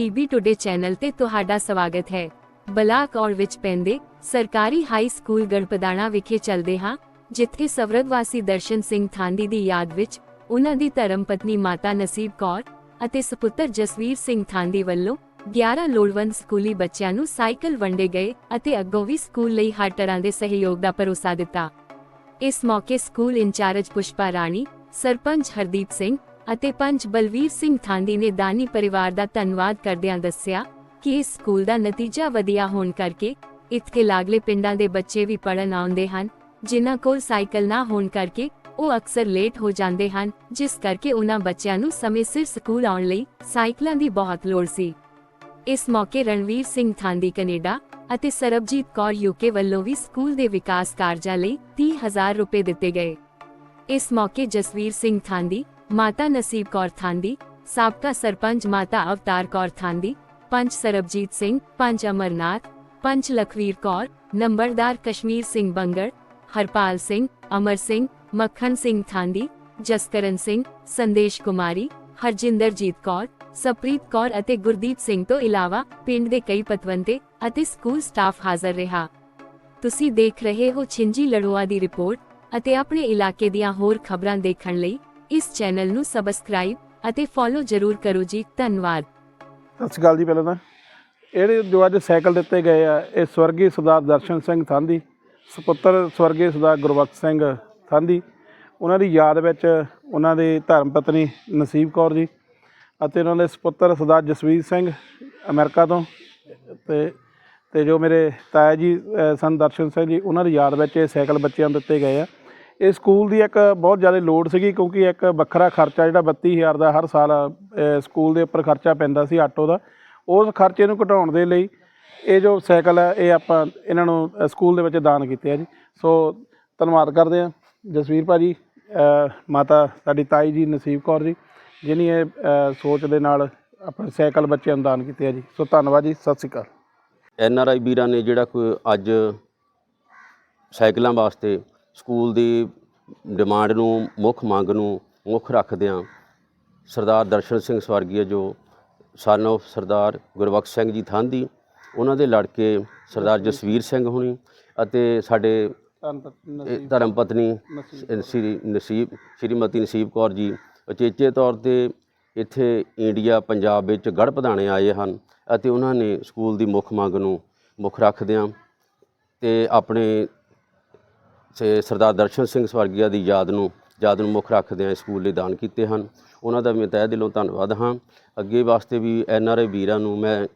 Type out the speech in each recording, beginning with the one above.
PB today channel ਤੇ ਤੁਹਾਡਾ ਸਵਾਗਤ ਹੈ। ਬਲਾਕ ਔਰ ਵਿੱਚ ਪੈਂਦੇ ਸਰਕਾਰੀ ਹਾਈ ਸਕੂਲ ਗੜਪਦਾਣਾ ਵਿਖੇ ਚੱਲਦੇ ਹਾਂ, ਜਿੱਥੇ ਸਵਰਗਵਾਸੀ ਦਰਸ਼ਨ ਸਿੰਘ ਥਾਂਦੀ ਦੀ ਯਾਦ ਵਿੱਚ ਉਹਨਾਂ ਦੀ ਧਰਮ ਪਤਨੀ ਮਾਤਾ ਨਸੀਬ ਕੌਰ ਅਤੇ ਸੁਪੁੱਤਰ ਜਸਵੀਰ ਸਿੰਘ ਥਾਂਦੀ ਵੱਲੋਂ 11 ਲੋੜਵੰਦ ਸਕੂਲੀ ਬੱਚਿਆਂ ਨੂੰ ਸਾਈਕਲ ਵੰਡੇ ਗਏ ਅਤੇ ਅੱਗੋਂ ਵੀ ਸਕੂਲ ਲਈ ਹਰ ਤਰ੍ਹਾਂ ਦੇ ਸਹਿਯੋਗ ਦਾ ਭਰੋਸਾ ਦਿੱਤਾ। ਇਸ ਮੌਕੇ school in charge Pushpa Rani, sarpanch Hardeep Singh ਅਤੇ ਪੰਚ ਬਲਵੀਰ ਸਿੰਘ ਥਾਂਦੀ ਨੇ ਦਾਨੀ ਪਰਿਵਾਰ ਦਾ ਧੰਨਵਾਦ ਕਰਦਿਆਂ ਦੱਸਿਆ ਕਿ ਇਸ ਸਕੂਲ ਦਾ ਨਤੀਜਾ ਵਧੀਆ ਹੋਣ ਕਰਕੇ ਇੱਥੇ ਲਾਗਲੇ ਪਿੰਡਾਂ ਦੇ ਬੱਚੇ ਵੀ ਪੜਨ ਆਉਂਦੇ ਹਨ, ਜਿਨ੍ਹਾਂ ਕੋਲ ਸਾਈਕਲ ਨਾ ਹੋਣ ਕਰਕੇ ਉਹ ਅਕਸਰ ਲੇਟ ਹੋ ਜਾਂਦੇ ਹਨ, ਜਿਸ ਕਰਕੇ ਉਹਨਾਂ ਬੱਚਿਆਂ ਨੂੰ ਸਮੇਂ ਸਿਰ ਸਕੂਲ ਆਉਣ ਲਈ ਸਾਈਕਲਾਂ ਦੀ ਬਹੁਤ ਲੋੜ ਸੀ। ਇਸ ਮੌਕੇ ਰਣਵੀਰ ਸਿੰਘ ਥਾਂਦੀ ਕੈਨੇਡਾ ਅਤੇ ਸਰਬਜੀਤ ਕੌਰ ਯੂਕੇ ਵੱਲੋਂ ਵੀ ਸਕੂਲ ਦੇ ਵਿਕਾਸ ਕਾਰਜਾਂ ਲਈ 30000 ਰੁਪਏ ਦਿੱਤੇ ਗਏ। ਇਸ ਮੌਕੇ ਜਸਵੀਰ ਸਿੰਘ ਥਾਂਦੀ ਮਾਤਾ ਨਸੀਬ ਕੌਰ ਥਾਂਦੀ, ਸਾਬਕਾ ਸਰਪੰਚ ਮਾਤਾ ਅਵਤਾਰ ਕੌਰ ਥਾਂਦੀ, ਪੰਚ ਸਰਬਜੀਤ ਸਿੰਘ, ਪੰਚ ਅਮਰਨਾਥ, ਪੰਚ ਲਖਵੀਰ ਕੌਰ, ਨੰਬਰਦਾਰ ਕਸ਼ਮੀਰ ਸਿੰਘ ਬੰਗੜ, ਹਰਪਾਲ ਸਿੰਘ, ਅਮਰ ਸਿੰਘ, ਮੱਖਣ ਸਿੰਘ ਥਾਂਦੀ, ਜਸਕਰਨ ਸਿੰਘ, ਸੰਦੇਸ਼ ਕੁਮਾਰੀ, ਹਰਜਿੰਦਰਜੀਤ ਕੌਰ, ਸਪ੍ਰੀਤ ਕੌਰ ਅਤੇ ਗੁਰਦੀਪ ਸਿੰਘ ਤੋਂ ਇਲਾਵਾ ਪਿੰਡ ਦੇ ਕਈ ਪਤਵੰਤੇ ਅਤੇ ਸਕੂਲ ਸਟਾਫ ਹਾਜ਼ਰ ਰਿਹਾ। ਤੁਸੀਂ ਦੇਖ ਰਹੇ ਹੋ ਛਿੰਜੀ ਲੜੋਆ ਦੀ ਰਿਪੋਰਟ ਅਤੇ ਆਪਣੇ ਇਲਾਕੇ ਦੀਆਂ ਹੋਰ ਖਬਰਾਂ ਦੇਖਣ ਲਈ ਇਸ ਚੈਨਲ ਨੂੰ ਸਬਸਕ੍ਰਾਈਬ ਅਤੇ ਫੋਲੋ ਜ਼ਰੂਰ ਕਰੋ ਜੀ ਧੰਨਵਾਦ। ਸਤਿ ਸ਼੍ਰੀ ਅਕਾਲ ਜੀ ਪਹਿਲਾਂ ਤਾਂ। ਇਹ ਜੋ ਅੱਜ ਸਾਈਕਲ ਦਿੱਤੇ ਗਏ ਆ ਇਹ ਸਵਰਗੀ ਸਰਦਾਰ ਦਰਸ਼ਨ ਸਿੰਘ ਥਾਂਦੀ ਸੁਪੁੱਤਰ ਸਵਰਗੀ ਸਰਦਾਰ ਗੁਰਬਖਸ਼ ਸਿੰਘ ਥਾਂਦੀ। ਉਹਨਾਂ ਦੀ ਯਾਦ ਵਿੱਚ ਉਹਨਾਂ ਦੀ ਧਰਮ ਪਤਨੀ ਨਸੀਬ ਕੌਰ ਜੀ ਅਤੇ ਉਹਨਾਂ ਦੇ ਸੁਪੁੱਤਰ ਸਰਦਾਰ ਜਸਵੀਰ ਸਿੰਘ ਅਮਰੀਕਾ ਤੋਂ। ਤੇ ਤੇ ਜੋ ਮੇਰੇ ਤਾਇਆ ਜੀ ਅ, ਸਨ ਦਰਸ਼ਨ ਸਿੰਘ ਜੀ ਉਹਨਾਂ ਦੀ ਯਾਦ ਵਿੱਚ ਇਹ ਸਾਈਕਲ ਬੱਚਿਆਂ ਨੂੰ ਦਿੱਤੇ ਗਏ ਆ। ਇਹ ਸਕੂਲ ਦੀ ਇੱਕ ਬਹੁਤ ਜ਼ਿਆਦਾ ਲੋੜ ਸੀਗੀ ਕਿਉਂਕਿ ਇੱਕ ਵੱਖਰਾ ਖਰਚਾ ਜਿਹੜਾ 32000 ਦਾ ਹਰ ਸਾਲ ਸਕੂਲ ਦੇ ਉੱਪਰ ਖਰਚਾ ਪੈਂਦਾ ਸੀ ਆਟੋ ਦਾ। ਉਸ ਖਰਚੇ ਨੂੰ ਘਟਾਉਣ ਦੇ ਲਈ ਇਹ ਜੋ ਸਾਈਕਲ ਹੈ ਇਹ ਆਪਾਂ ਇਹਨਾਂ ਨੂੰ ਸਕੂਲ ਦੇ ਵਿੱਚ ਦਾਨ ਕੀਤੇ ਆ ਜੀ। ਸੋ ਧੰਨਵਾਦ ਕਰਦੇ ਆ ਜਸਵੀਰ ਭਾਜੀ ਅ, ਮਾਤਾ ਸਾਡੀ ਤਾਈ ਜੀ ਨਸੀਬ ਕੌਰ ਜੀ ਜਿਨੀ ਇਹ ਸੋਚ ਦੇ ਨਾਲ ਆਪਣੇ ਸਾਈਕਲ ਬੱਚਿਆਂ ਨੂੰ ਦਾਨ ਕੀਤੇ ਆ ਜੀ। ਸੋ ਧੰਨਵਾਦ ਜੀ ਸਤਿ ਸ਼੍ਰੀ ਅਕਾਲ। ਐਨ ਆਰ ਆਈ ਵੀਰਾਂ ਨੇ ਜਿਹੜਾ ਕੋਈ ਅੱਜ ਸਾਈਕਲਾਂ ਵਾਸਤੇ ਸਕੂਲ ਦੀ ਡਿਮਾਂਡ ਨੂੰ ਮੁੱਖ ਮੰਗ ਨੂੰ ਮੁੱਖ ਰੱਖਦਿਆਂ ਸਰਦਾਰ ਦਰਸ਼ਨ ਸਿੰਘ ਸਵਰਗੀය ਜੋ ਸਨ of ਸਰਦਾਰ ਗੁਰਬਖਸ਼ ਸਿੰਘ ਜੀ ਥਾਂਦੀ ਉਹਨਾਂ ਦੇ ਲੜਕੇ ਸਰਦਾਰ ਜਸਵੀਰ ਸਿੰਘ ਹੁਣੀ ਅਤੇ ਸਾਡੇ ਧਰਮ ਪਤਨੀ ਸ੍ਰੀ ਨਸੀਬ ਸ਼੍ਰੀਮਤੀ ਨਸੀਬ ਕੌਰ ਜੀ ਉਚੇਚੇ ਤੌਰ ਤੇ ਇੱਥੇ ਇੰਡੀਆ ਪੰਜਾਬ ਵਿੱਚ ਗੜ੍ਹ ਪਧਾਣੇ ਆਏ ਹਨ ਅਤੇ ਉਹਨਾਂ ਨੇ ਸਕੂਲ ਦੀ ਮੁੱਖ ਮੰਗ ਨੂੰ ਮੁੱਖ ਰੱਖਦਿਆਂ ਤੇ ਆਪਣੇ ਸੇ ਸਰਦਾਰ ਦਰਸ਼ਨ ਸਿੰਘ ਸਵਰਗੀਆ ਦੀ ਯਾਦ ਨੂੰ ਯਾਦ ਨੂੰ ਮੁੱਖ ਰੱਖਦਿਆਂ ਸਕੂਲ ਲਈ ਦਾਨ ਕੀਤੇ ਹਨ। ਉਹਨਾਂ ਦਾ ਮੈਂ ਤਹਿ ਦਿਲੋਂ ਧੰਨਵਾਦ ਹਾਂ। ਅੱਗੇ ਵਾਸਤੇ ਵੀ ਐਨ ਆਰ ਆਈ ਵੀਰਾਂ ਨੂੰ ਮੈਂ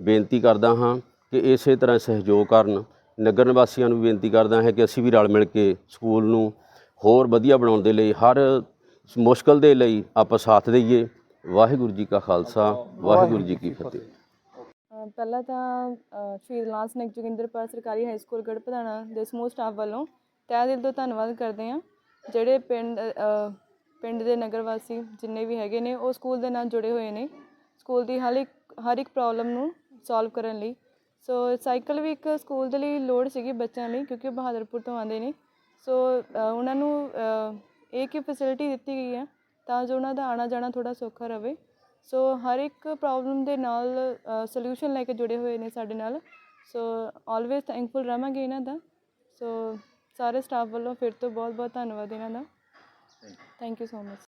ਬੇਨਤੀ ਕਰਦਾ ਹਾਂ ਕਿ ਇਸੇ ਤਰ੍ਹਾਂ ਸਹਿਯੋਗ ਕਰਨ। ਨਗਰ ਨਿਵਾਸੀਆਂ ਨੂੰ ਬੇਨਤੀ ਕਰਦਾ ਹਾਂ ਕਿ ਅਸੀਂ ਵੀ ਰਲ ਮਿਲ ਕੇ ਸਕੂਲ ਨੂੰ ਹੋਰ ਵਧੀਆ ਬਣਾਉਣ ਦੇ ਲਈ ਹਰ ਮੁਸ਼ਕਲ ਦੇ ਲਈ ਆਪਾਂ ਸਾਥ ਦਈਏ। ਵਾਹਿਗੁਰੂ ਜੀ ਕਾ ਖਾਲਸਾ ਵਾਹਿਗੁਰੂ ਜੀ ਕੀ ਫਤਿਹ। ਪਹਿਲਾਂ ਤਾਂ ਅ, ਸ਼ਹੀਦ ਲਾਂਸ ਸਿੰਘ ਜੋਗਿੰਦਰਪਾਲ ਸਰਕਾਰੀ ਹਾਈ ਸਕੂਲ ਗੜ੍ਹਪਧਾਣਾ ਦੇ ਸਮੂਹ ਸਟਾਫ ਵੱਲੋਂ ਤਹਿ ਦਿਲ ਤੋਂ ਧੰਨਵਾਦ ਕਰਦੇ ਹਾਂ। ਜਿਹੜੇ ਪਿੰਡ ਪਿੰਡ ਦੇ ਨਗਰ ਵਾਸੀ ਜਿੰਨੇ ਵੀ ਹੈਗੇ ਨੇ, ਉਹ ਸਕੂਲ ਦੇ ਨਾਲ ਜੁੜੇ ਹੋਏ ਨੇ। ਸਕੂਲ ਦੀ ਹਰ ਇੱਕ ਹਰ ਇੱਕ ਪ੍ਰੋਬਲਮ ਨੂੰ ਸੋਲਵ ਕਰਨ ਲਈ। ਸੋ ਸਾਈਕਲ ਵੀ ਇੱਕ ਸਕੂਲ ਦੇ ਲਈ ਲੋੜ ਸੀਗੀ ਬੱਚਿਆਂ ਲਈ, ਕਿਉਂਕਿ ਉਹ ਬਹਾਦਰਪੁਰ ਤੋਂ ਆਉਂਦੇ ਨੇ। ਸੋ ਉਹਨਾਂ ਨੂੰ ਇਹ ਕਿ ਫੈਸਿਲਿਟੀ ਦਿੱਤੀ ਗਈ ਹੈ, ਤਾਂ ਜੋ ਉਹਨਾਂ ਦਾ ਆਣਾ ਜਾਣਾ ਥੋੜਾ ਸੌਖਾ ਰਵੇ ਸੋ ਹਰ ਇੱਕ ਪ੍ਰੋਬਲਮ ਦੇ ਨਾਲ ਸੋਲੂਸ਼ਨ ਲੈ ਕੇ ਜੁੜੇ ਹੋਏ ਨੇ ਸਾਡੇ ਨਾਲ। ਸੋ ਆਲਵੇਜ਼ ਥੈਂਕਫੁਲ ਰਹਾਂਗੇ ਇਹਨਾਂ ਦਾ। ਸੋ ਸਾਰੇ ਸਟਾਫ ਵੱਲੋਂ ਫਿਰ ਤੋਂ ਬਹੁਤ ਬਹੁਤ ਧੰਨਵਾਦ ਇਹਨਾਂ ਦਾ। Thank you so much